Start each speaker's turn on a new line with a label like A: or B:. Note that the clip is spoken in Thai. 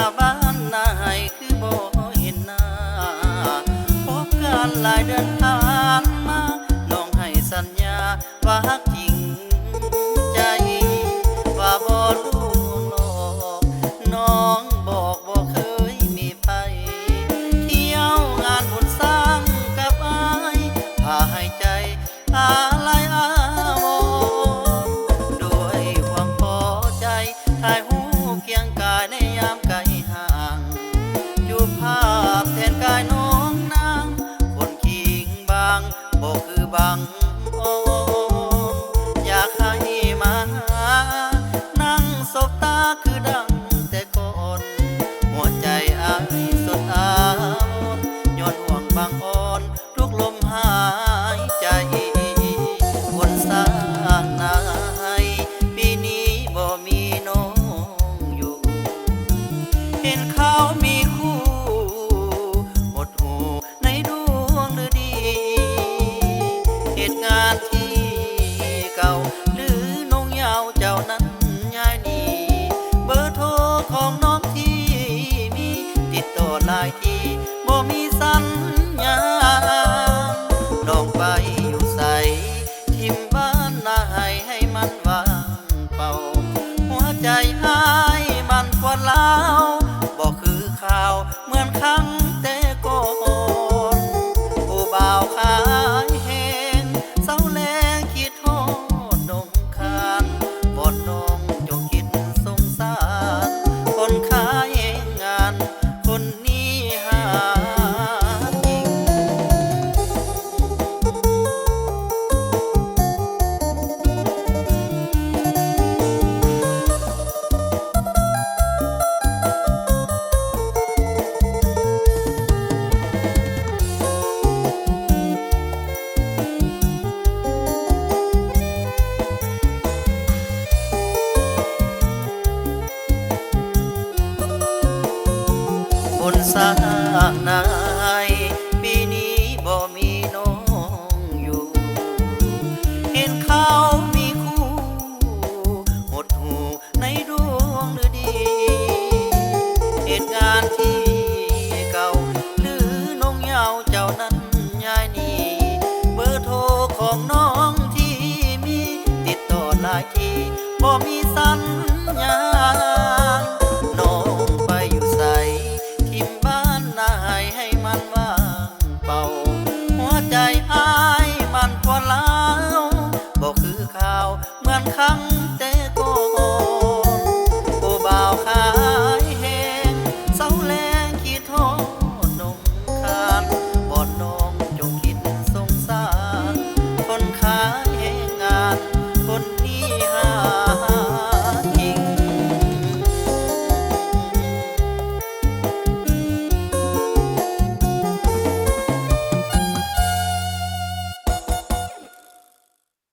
A: สาบานนายคือบ่เห็นหน้าพบกันหลายเดือนผ่านมาน้องให้สัญญาว่า บกคือบางอ่อนอยากให้มาหา นั่งสบตาคือดังแต่ก่อนหัวใจอายสุดอาวรย้อนห่วงบางอ่อนทุกลมหาย ของน้องที่มีติดต่อหลายที่บ่มีสัญญาน้องไปอยู่ใสทิมบ้านนาให้ให้มันว่างเป่า หัวใจอายมันกวดร้าวบอ สานายปีนี้บ่มีน้องอยู่ เห็นเขามีคู่หดหูในดวงฤดี เหตุงานที่เก่าหรือน้องเยาวเจ้านั้นย้ายนีเบอร์โทรของน้องที่มีติดต่อหลายทีบ่มีสัญญาาวเหมือนครั้งแต่ก่อนผู้บ่าวขายแหงเศร้าแรงขี้ทอนงคานบ่อนน้องจงคิดสงสาร คนขายแห่งาน คนนี้หา